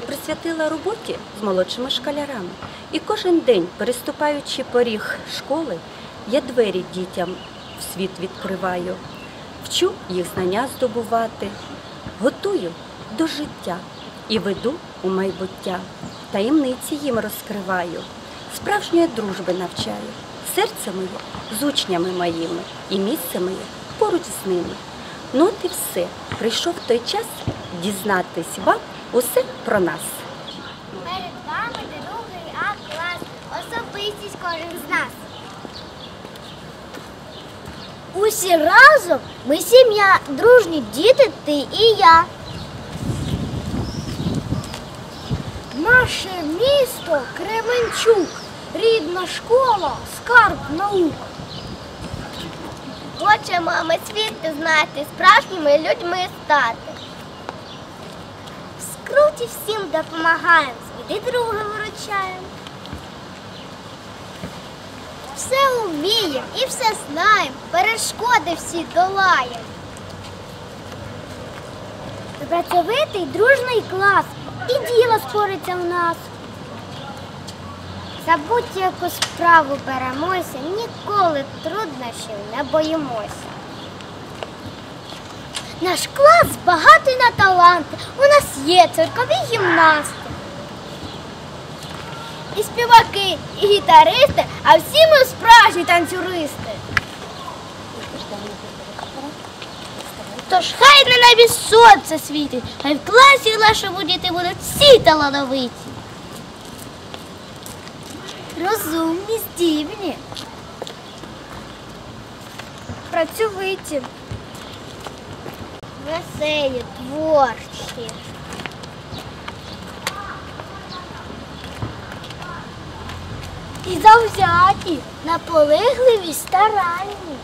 присвятила роботі з молодшими школярами. І кожен день, переступаючи поріг школи, я двері дітям в світ відкриваю, вчу їх знання здобувати, готую до життя і веду у майбуття. Таємниці їм розкриваю, справжньої дружби навчаю, серце моє з учнями моїми і місце моє поруч з ними. Ну от і все. Прийшов той час дізнатись вам усе про нас. Перед вами другий А клас, особистість кожен з нас. Усі разом ми сім'я, дружні діти, ти і я. Наше місто Кременчук, рідна школа, скарб наук. Хочемо ми світ пізнати, справжніми людьми стати. В скруті всім допомагаємо, біди друга виручаємо. Все вміємо і все знаємо, перешкоди всі долаємо. Працьовитий дружний клас і діло спориться в нас. За будь-яку справу беремося, ніколи труднощів не боїмося. Наш клас багатий на таланти. У нас є циркові гімнасти. І співаки, і гітаристи, а всі ми справжні танцюристи. Тож хай на небі сонце світить, хай в класі нашому діти будуть всі талановиті. Розумні, здібні. Працьовиті. Веселі, творчі. І завзяті, наполегливі, старанні.